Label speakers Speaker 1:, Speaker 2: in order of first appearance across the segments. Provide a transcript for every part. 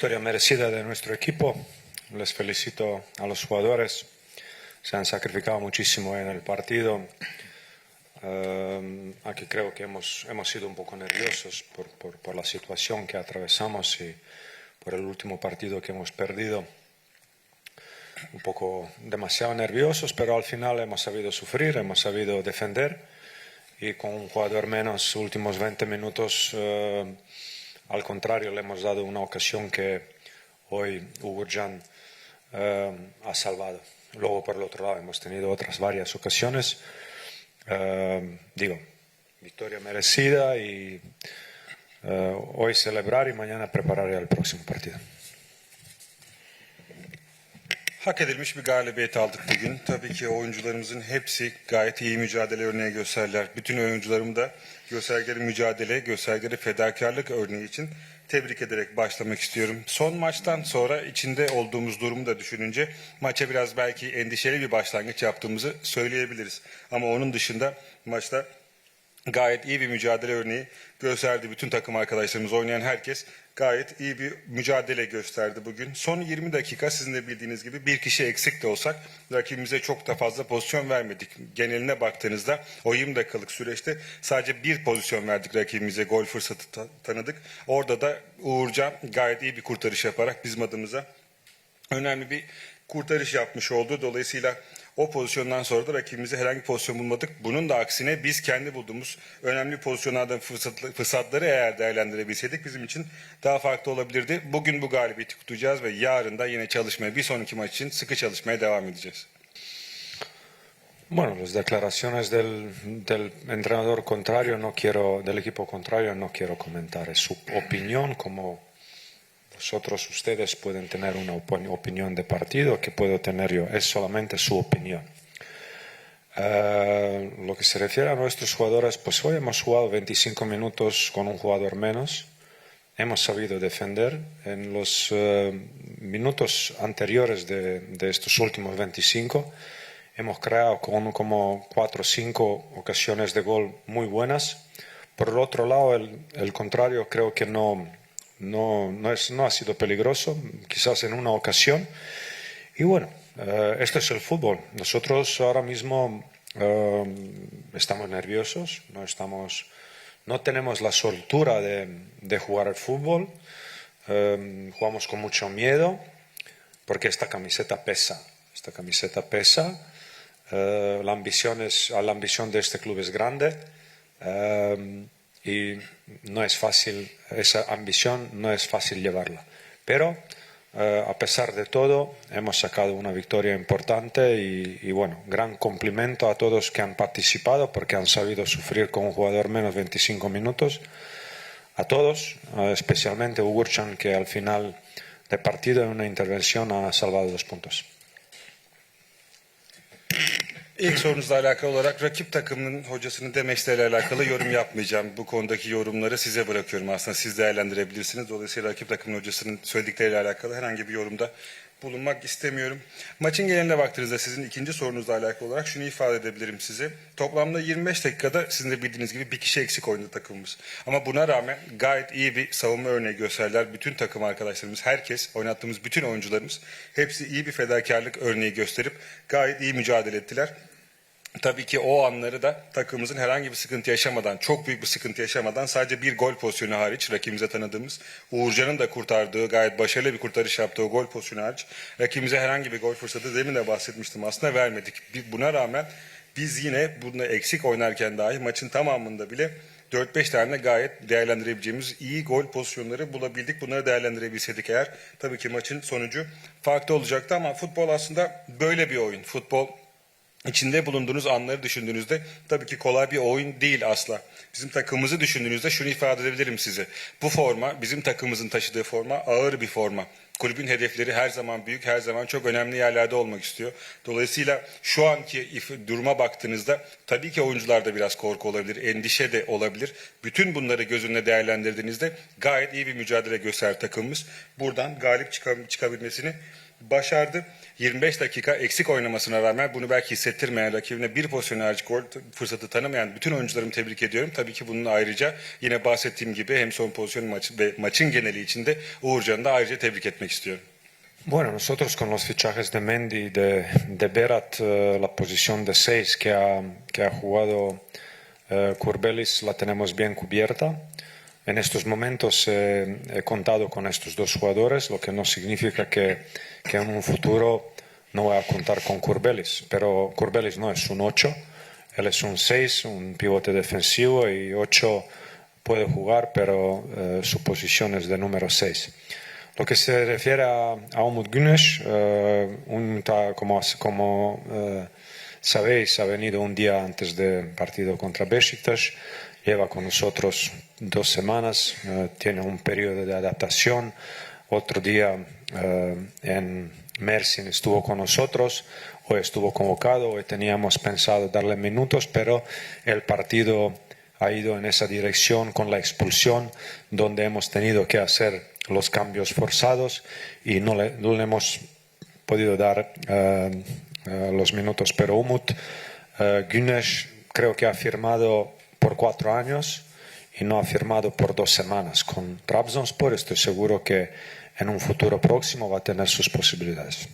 Speaker 1: victoria merecida de nuestro equipo. Les felicito a los jugadores. Se han sacrificado muchísimo en el partido. Eh, aquí creo que hemos, hemos sido un poco nerviosos por, por- por la situación que atravesamos y por el último partido que hemos perdido. Un poco demasiado nerviosos, pero al final hemos sabido sufrir, hemos sabido defender y con un jugador menos, últimos 20 minutos, eh, al contrario, le hemos dado una ocasión que hoy Ugurjan eh, ha salvado. Luego, por el otro lado, hemos tenido otras varias ocasiones. Eh, digo, victoria merecida y eh, hoy celebrar y mañana preparar el próximo partido.
Speaker 2: Hak edilmiş bir galibiyet aldık bugün. Tabii ki oyuncularımızın hepsi gayet iyi mücadele örneği gösterdiler. Bütün oyuncularımı da göstergeleri mücadele, göstergeleri fedakarlık örneği için tebrik ederek başlamak istiyorum. Son maçtan sonra içinde olduğumuz durumu da düşününce maça biraz belki endişeli bir başlangıç yaptığımızı söyleyebiliriz. Ama onun dışında maçta gayet iyi bir mücadele örneği gösterdi. Bütün takım arkadaşlarımız oynayan herkes gayet iyi bir mücadele gösterdi bugün. Son 20 dakika sizin de bildiğiniz gibi bir kişi eksik de olsak rakibimize çok da fazla pozisyon vermedik. Geneline baktığınızda o 20 dakikalık süreçte sadece bir pozisyon verdik rakibimize gol fırsatı ta- tanıdık. Orada da Uğurcan gayet iyi bir kurtarış yaparak bizim adımıza önemli bir kurtarış yapmış oldu. Dolayısıyla o pozisyondan sonra da rakibimize herhangi pozisyon bulmadık. Bunun da aksine biz kendi bulduğumuz önemli pozisyonlardan fırsatlı- fırsatları eğer değerlendirebilseydik bizim için daha farklı olabilirdi. Bugün bu galibiyeti kutlayacağız ve yarın da yine çalışmaya, bir sonraki maç için sıkı çalışmaya devam edeceğiz.
Speaker 1: Bueno, las declaraciones del, del entrenador contrario no quiero, del equipo contrario no quiero comentar. Es su opinión, como vosotros ustedes pueden tener una opini- opinión de partido que puedo tener yo. Es solamente su opinión. Eh, lo que se refiere a nuestros jugadores, pues hoy hemos jugado 25 minutos con un jugador menos. Hemos sabido defender. En los eh, minutos anteriores de, de estos últimos 25 hemos creado con, como cuatro o cinco ocasiones de gol muy buenas. Por el otro lado, el, el contrario creo que no, no, no, es, no ha sido peligroso, quizás en una ocasión. Y bueno, eh, esto es el fútbol. Nosotros ahora mismo eh, estamos nerviosos, no, estamos, no tenemos la soltura de, de jugar al fútbol, eh, jugamos con mucho miedo porque esta camiseta pesa, esta camiseta pesa, la, ambición es, la ambición de este club es grande y no es fácil, esa ambición no es fácil llevarla. Pero eh, a pesar de todo, hemos sacado una victoria importante y, y bueno, gran cumplimiento a todos que han participado porque han sabido sufrir con un jugador menos 25 minutos. A todos, eh, especialmente Ugurchan, que al final del partido en una intervención ha salvado dos puntos.
Speaker 2: İlk sorunuzla alakalı olarak rakip takımının hocasının demeçleriyle alakalı yorum yapmayacağım. Bu konudaki yorumları size bırakıyorum aslında. Siz değerlendirebilirsiniz. Dolayısıyla rakip takımın hocasının söyledikleriyle alakalı herhangi bir yorumda bulunmak istemiyorum. Maçın geneline baktığınızda sizin ikinci sorunuzla alakalı olarak şunu ifade edebilirim size. Toplamda 25 dakikada sizin de bildiğiniz gibi bir kişi eksik oynadı takımımız. Ama buna rağmen gayet iyi bir savunma örneği gösterdiler. Bütün takım arkadaşlarımız, herkes, oynattığımız bütün oyuncularımız hepsi iyi bir fedakarlık örneği gösterip gayet iyi mücadele ettiler. Tabii ki o anları da takımımızın herhangi bir sıkıntı yaşamadan, çok büyük bir sıkıntı yaşamadan sadece bir gol pozisyonu hariç rakibimize tanıdığımız Uğurcan'ın da kurtardığı gayet başarılı bir kurtarış yaptığı gol pozisyonu hariç rakibimize herhangi bir gol fırsatı demin de bahsetmiştim aslında vermedik. Buna rağmen biz yine bunu eksik oynarken dahi maçın tamamında bile 4-5 tane gayet değerlendirebileceğimiz iyi gol pozisyonları bulabildik. Bunları değerlendirebilseydik eğer tabii ki maçın sonucu farklı olacaktı ama futbol aslında böyle bir oyun. Futbol İçinde bulunduğunuz anları düşündüğünüzde tabii ki kolay bir oyun değil asla. Bizim takımımızı düşündüğünüzde şunu ifade edebilirim size. Bu forma, bizim takımımızın taşıdığı forma ağır bir forma. Kulübün hedefleri her zaman büyük, her zaman çok önemli yerlerde olmak istiyor. Dolayısıyla şu anki duruma baktığınızda tabii ki oyuncularda biraz korku olabilir, endişe de olabilir. Bütün bunları göz önüne değerlendirdiğinizde gayet iyi bir mücadele göster takımımız. Buradan galip çıka- çıkabilmesini başardı. 25 dakika eksik oynamasına rağmen bunu belki hissettirmeyen rakibine bir pozisyon hariç gol fırsatı tanımayan bütün oyuncularımı tebrik ediyorum. Tabii ki bunun ayrıca yine bahsettiğim gibi hem son pozisyon maçı ve maçın geneli içinde Uğurcan'ı da ayrıca tebrik etmek istiyorum.
Speaker 1: Bueno, nosotros con los fichajes de Mendy de, de Berat, eh, la posición de 6 que ha, que ha jugado eh, Kurbelis la tenemos bien cubierta. En estos momentos eh, he contado con estos dos jugadores, lo que no significa que, que en un futuro no voy a contar con Kurbelis. Pero Kurbelis no es un 8, él es un 6, un pivote defensivo y 8 puede jugar, pero eh, su posición es de número 6. Lo que se refiere a, a Umut eh, un como, como eh, sabéis, ha venido un día antes del partido contra Besiktas, lleva con nosotros dos semanas, eh, tiene un periodo de adaptación, otro día eh, en Mersin estuvo con nosotros, hoy estuvo convocado, hoy teníamos pensado darle minutos, pero el partido ha ido en esa dirección con la expulsión, donde hemos tenido que hacer los cambios forzados y no le, no le hemos podido dar eh, eh, los minutos. Pero Umut eh, Güneş creo que ha firmado por cuatro años y no ha firmado por dos semanas con Trabzonspor. Estoy seguro que en un futuro próximo va a tener sus posibilidades.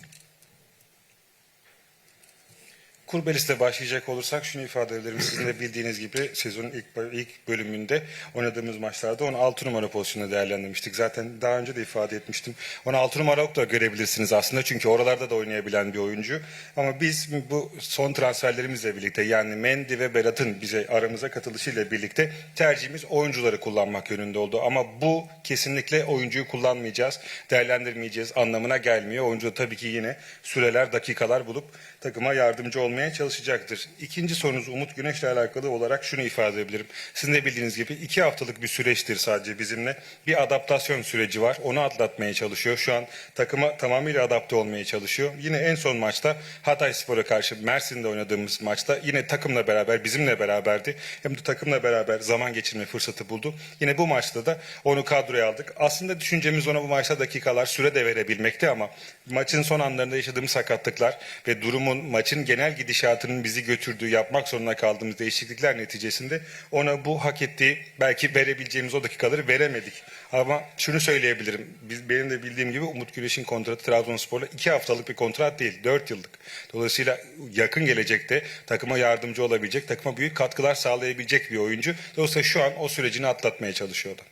Speaker 2: Kurbelis'te başlayacak olursak şunu ifade ederim. Sizin de bildiğiniz gibi sezonun ilk, ilk bölümünde oynadığımız maçlarda onu 6 numara pozisyonunda değerlendirmiştik. Zaten daha önce de ifade etmiştim. Onu 6 numara da görebilirsiniz aslında. Çünkü oralarda da oynayabilen bir oyuncu. Ama biz bu son transferlerimizle birlikte yani Mendy ve Berat'ın bize aramıza katılışıyla birlikte tercihimiz oyuncuları kullanmak yönünde oldu. Ama bu kesinlikle oyuncuyu kullanmayacağız, değerlendirmeyeceğiz anlamına gelmiyor. Oyuncu tabii ki yine süreler, dakikalar bulup takıma yardımcı olmaya çalışacaktır. İkinci sorunuz Umut Güneş'le alakalı olarak şunu ifade edebilirim. Sizin de bildiğiniz gibi iki haftalık bir süreçtir sadece bizimle. Bir adaptasyon süreci var. Onu atlatmaya çalışıyor. Şu an takıma tamamıyla adapte olmaya çalışıyor. Yine en son maçta Hatay Spor'a karşı Mersin'de oynadığımız maçta yine takımla beraber, bizimle beraberdi. Hem de takımla beraber zaman geçirme fırsatı buldu. Yine bu maçta da onu kadroya aldık. Aslında düşüncemiz ona bu maçta dakikalar süre de verebilmekti ama maçın son anlarında yaşadığımız sakatlıklar ve durumun maçın genel gidişatının bizi götürdüğü yapmak zorunda kaldığımız değişiklikler neticesinde ona bu hak ettiği belki verebileceğimiz o dakikaları veremedik. Ama şunu söyleyebilirim. Biz, benim de bildiğim gibi Umut Güneş'in kontratı Trabzonspor'la iki haftalık bir kontrat değil, dört yıllık. Dolayısıyla yakın gelecekte takıma yardımcı olabilecek, takıma büyük katkılar sağlayabilecek bir oyuncu. Dolayısıyla şu an o sürecini atlatmaya çalışıyor o da.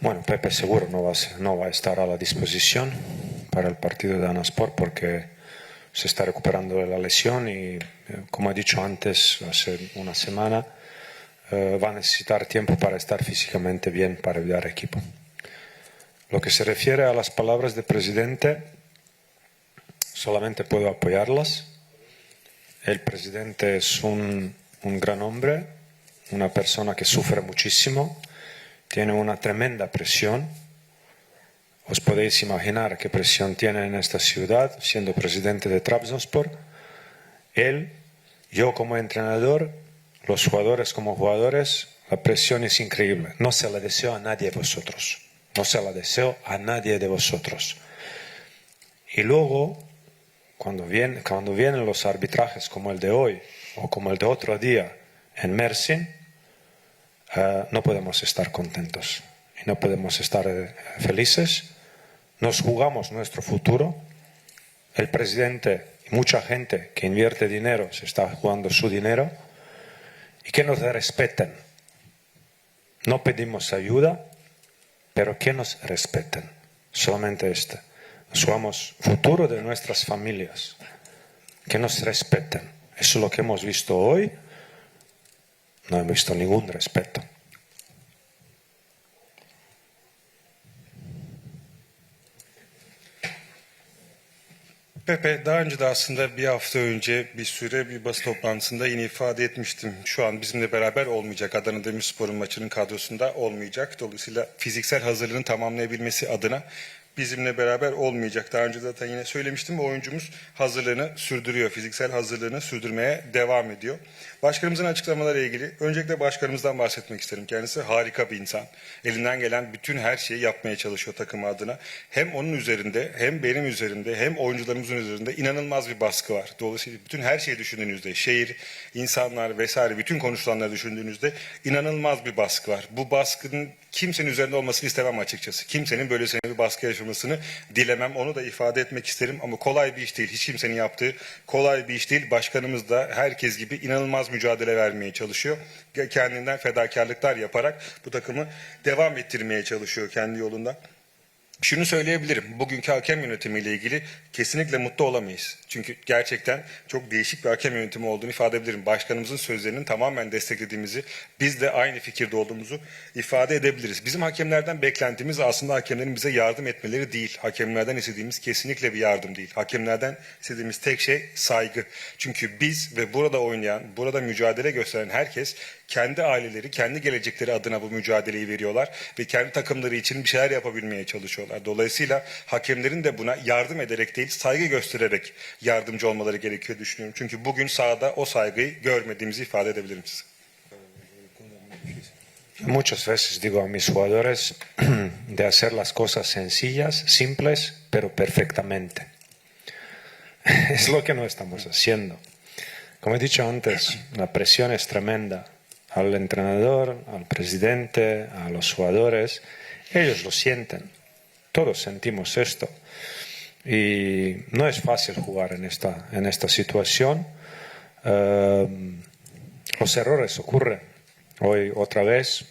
Speaker 1: Bueno, Pepe seguro no va, no va a estar a la disposición para el partido de Anaspor porque se está recuperando de la lesión y, como he dicho antes, hace una semana, eh, va a necesitar tiempo para estar físicamente bien para ayudar al equipo. Lo que se refiere a las palabras del presidente, solamente puedo apoyarlas. El presidente es un, un gran hombre, una persona que sufre muchísimo, tiene una tremenda presión. Os podéis imaginar qué presión tiene en esta ciudad, siendo presidente de Trabzonspor. Él, yo como entrenador, los jugadores como jugadores, la presión es increíble. No se la deseo a nadie de vosotros. No se la deseo a nadie de vosotros. Y luego, cuando, viene, cuando vienen los arbitrajes como el de hoy o como el de otro día en Mersin, eh, no podemos estar contentos y no podemos estar eh, felices. Nos jugamos nuestro futuro. El presidente mucha gente que invierte dinero se está jugando su dinero y que nos respeten. No pedimos ayuda, pero que nos respeten. Solamente este. Jugamos futuro de nuestras familias. Que nos respeten. Eso es lo que hemos visto hoy. No hemos visto ningún respeto.
Speaker 2: Pepe daha önce de aslında bir hafta önce bir süre bir basın toplantısında yine ifade etmiştim. Şu an bizimle beraber olmayacak. Adana Demirspor'un maçının kadrosunda olmayacak. Dolayısıyla fiziksel hazırlığını tamamlayabilmesi adına bizimle beraber olmayacak. Daha önce zaten yine söylemiştim. Oyuncumuz hazırlığını sürdürüyor. Fiziksel hazırlığını sürdürmeye devam ediyor. Başkanımızın açıklamaları ilgili öncelikle başkanımızdan bahsetmek isterim. Kendisi harika bir insan. Elinden gelen bütün her şeyi yapmaya çalışıyor takım adına. Hem onun üzerinde hem benim üzerimde hem oyuncularımızın üzerinde inanılmaz bir baskı var. Dolayısıyla bütün her şeyi düşündüğünüzde şehir, insanlar vesaire bütün konuşulanları düşündüğünüzde inanılmaz bir baskı var. Bu baskının kimsenin üzerinde olmasını istemem açıkçası. Kimsenin böylesine bir baskı yaşamasını dilemem. Onu da ifade etmek isterim ama kolay bir iş değil. Hiç kimsenin yaptığı kolay bir iş değil. Başkanımız da herkes gibi inanılmaz mücadele vermeye çalışıyor. Kendinden fedakarlıklar yaparak bu takımı devam ettirmeye çalışıyor kendi yolunda. Şunu söyleyebilirim. Bugünkü hakem yönetimiyle ilgili kesinlikle mutlu olamayız. Çünkü gerçekten çok değişik bir hakem yönetimi olduğunu ifade edebilirim. Başkanımızın sözlerinin tamamen desteklediğimizi, biz de aynı fikirde olduğumuzu ifade edebiliriz. Bizim hakemlerden beklentimiz aslında hakemlerin bize yardım etmeleri değil. Hakemlerden istediğimiz kesinlikle bir yardım değil. Hakemlerden istediğimiz tek şey saygı. Çünkü biz ve burada oynayan, burada mücadele gösteren herkes kendi aileleri, kendi gelecekleri adına bu mücadeleyi veriyorlar ve kendi takımları için bir şeyler yapabilmeye çalışıyorlar. Dolayısıyla hakemlerin de buna yardım ederek değil, saygı göstererek yardımcı olmaları gerekiyor düşünüyorum. Çünkü bugün sahada o saygıyı görmediğimizi ifade edebilirim size.
Speaker 1: Muchas veces digo a mis jugadores de hacer las cosas sencillas, simples, pero perfectamente. Es lo que no estamos haciendo. Como he dicho antes, la presión es tremenda al entrenador, al presidente, a los jugadores. Ellos lo sienten. Todos sentimos esto. Y no es fácil jugar en esta, en esta situación. Eh, los errores ocurren. Hoy otra vez.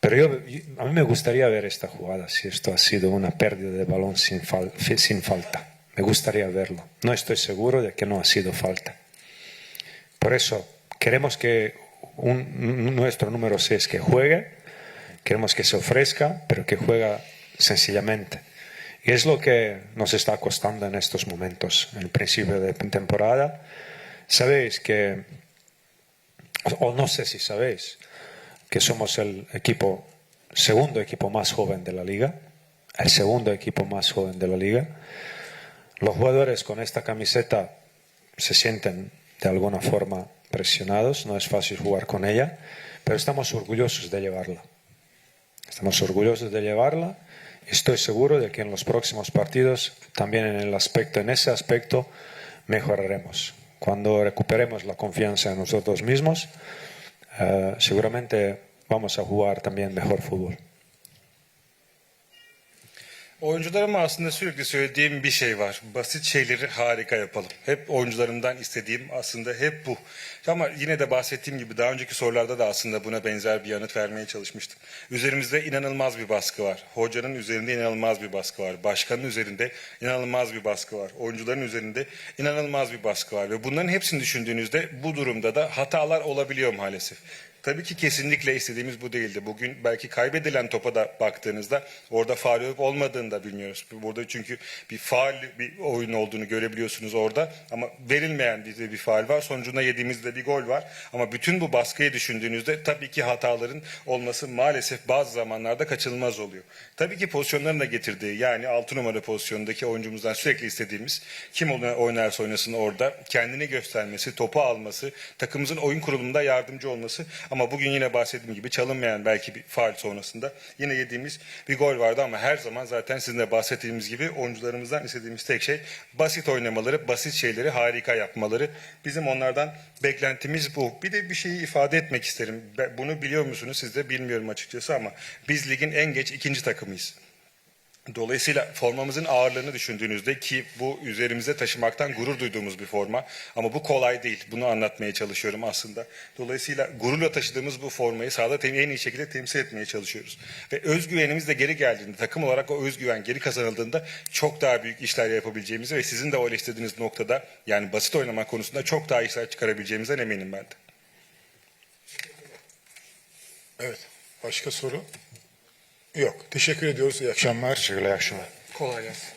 Speaker 1: Pero yo, a mí me gustaría ver esta jugada, si esto ha sido una pérdida de balón sin, fal- sin falta. Me gustaría verlo. No estoy seguro de que no ha sido falta. Por eso queremos que nuestro número 6 que juegue, queremos que se ofrezca, pero que juega sencillamente. Y es lo que nos está costando en estos momentos, en el principio de temporada. Sabéis que, o no sé si sabéis, que somos el equipo, segundo equipo más joven de la liga, el segundo equipo más joven de la liga. Los jugadores con esta camiseta se sienten de alguna forma presionados, no es fácil jugar con ella, pero estamos orgullosos de llevarla. Estamos orgullosos de llevarla. Estoy seguro de que en los próximos partidos, también en el aspecto, en ese aspecto, mejoraremos. Cuando recuperemos la confianza en nosotros mismos, eh, seguramente vamos a jugar también mejor fútbol.
Speaker 2: Oyuncularıma aslında sürekli söylediğim bir şey var. Basit şeyleri harika yapalım. Hep oyuncularımdan istediğim aslında hep bu. Ama yine de bahsettiğim gibi daha önceki sorularda da aslında buna benzer bir yanıt vermeye çalışmıştım. Üzerimizde inanılmaz bir baskı var. Hocanın üzerinde inanılmaz bir baskı var. Başkanın üzerinde inanılmaz bir baskı var. Oyuncuların üzerinde inanılmaz bir baskı var. Ve bunların hepsini düşündüğünüzde bu durumda da hatalar olabiliyor maalesef. Tabii ki kesinlikle istediğimiz bu değildi. Bugün belki kaybedilen topa da baktığınızda orada faal olup olmadığını da bilmiyoruz. Burada çünkü bir faal bir oyun olduğunu görebiliyorsunuz orada. Ama verilmeyen bir, bir faal var. Sonucunda yediğimizde bir gol var. Ama bütün bu baskıyı düşündüğünüzde tabii ki hataların olması maalesef bazı zamanlarda kaçınılmaz oluyor. Tabii ki pozisyonların da getirdiği yani 6 numara pozisyondaki oyuncumuzdan sürekli istediğimiz kim oynarsa oynasın orada kendini göstermesi, topu alması, takımımızın oyun kurulumunda yardımcı olması ama bugün yine bahsettiğim gibi çalınmayan belki bir faal sonrasında yine yediğimiz bir gol vardı ama her zaman zaten sizin de bahsettiğimiz gibi oyuncularımızdan istediğimiz tek şey basit oynamaları, basit şeyleri harika yapmaları. Bizim onlardan beklentimiz bu. Bir de bir şeyi ifade etmek isterim. Bunu biliyor musunuz siz de bilmiyorum açıkçası ama biz ligin en geç ikinci takımıyız. Dolayısıyla formamızın ağırlığını düşündüğünüzde ki bu üzerimize taşımaktan gurur duyduğumuz bir forma ama bu kolay değil. Bunu anlatmaya çalışıyorum aslında. Dolayısıyla gururla taşıdığımız bu formayı sahada en iyi şekilde temsil etmeye çalışıyoruz. Ve özgüvenimiz de geri geldiğinde, takım olarak o özgüven geri kazanıldığında çok daha büyük işler yapabileceğimizi ve sizin de öyle istediğiniz noktada yani basit oynamak konusunda çok daha işler çıkarabileceğimizden eminim ben de.
Speaker 3: Evet. Başka soru? Yok. Teşekkür ediyoruz. İyi akşamlar.
Speaker 1: Teşekkürler, akşamlar.
Speaker 2: Kolay gelsin.